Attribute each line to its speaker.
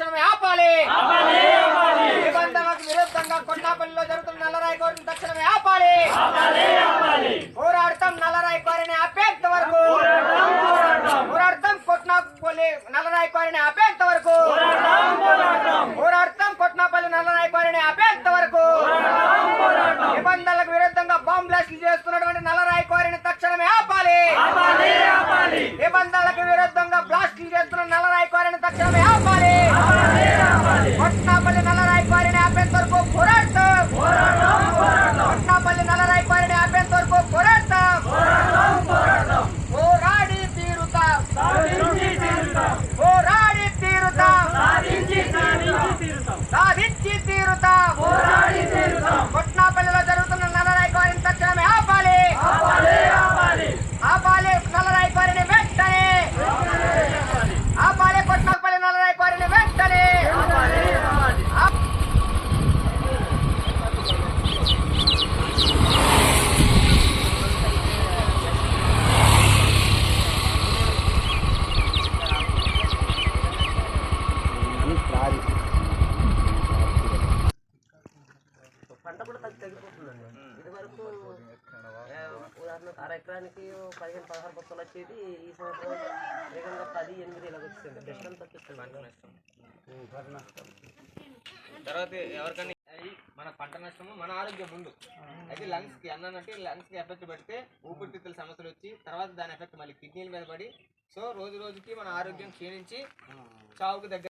Speaker 1: తక్షణమే ఆపాలి. నిబంధనలకు విరుద్ధంగా కొండాపల్లిలో జరుగుతున్న నల్లరాయి కోరిని తక్షణమే ఆపాలి. పోరాడతాం నల్లరాయి కోరిని ఆపేంత వరకు. పోరాడతాం కొట్నాపల్లి నల్లరాయి కోరిని ఆపేంత వరకు. పోరాడతాం కొట్నాపల్లి నల్లరాయి కోరిని ఆపేంత వరకు నిబంధనలకు విరుద్ధంగా బాంబ్ బ్లాస్టులు చేస్తున్నటువంటి నల్లరాయి కోరిని తక్షణమే ఆపాలి నిబంధనలకు విరుద్ధంగా బ్లాస్టింగ్ చేస్తున్న నల్లరాయి కోరిని తక్షణమే ఆపాలి కొట్నాపల్లి నల్లరాయి కోరిని ఆపేంత వరకు పోరాడతాం కొట్నాపల్లి నల్లరాయి కోరిని ఆపేంత వరకు పోరాడతాం పోరాడి తీరుతాం పోరాడి తీరుతాం సాధించి తీరుతాం కొట్నాపల్లిలో జరుగుతున్న నల్లరాయి కోరిని తక్షణమే ఆపాలి ఆపాలి నల్లరాయి కోరిని వెంటనే ఆపాలి కొట్నాపల్లి నల్లరాయి కోరిని వెంటనే ఆ-
Speaker 2: పంట కూడా తగ్గి తగ్గిపోతుందండి. ఇది వరకు ఉదాహరణకు అర ఎకరానికి పదిహేను పదహారు బొత్తలు వచ్చేది ఈ సంవత్సరం వేగంగా పది ఎనిమిది ఇలా వచ్చింది అంతా తప్పిస్తుంది
Speaker 3: తర్వాత ఎవరికైనా మన పంట నష్టము మన ఆరోగ్యం ముందు. అయితే లంగ్స్కి అన్నట్టు లంగ్స్కి ఎఫెక్ట్ పడితే ఊపిరితిత్తుల సమస్యలు వచ్చి తర్వాత దాని ఎఫెక్ట్ మళ్ళీ కిడ్నీల మీద పడి సో రోజు రోజుకి మన ఆరోగ్యం క్షీణించి చావుకు దగ్గర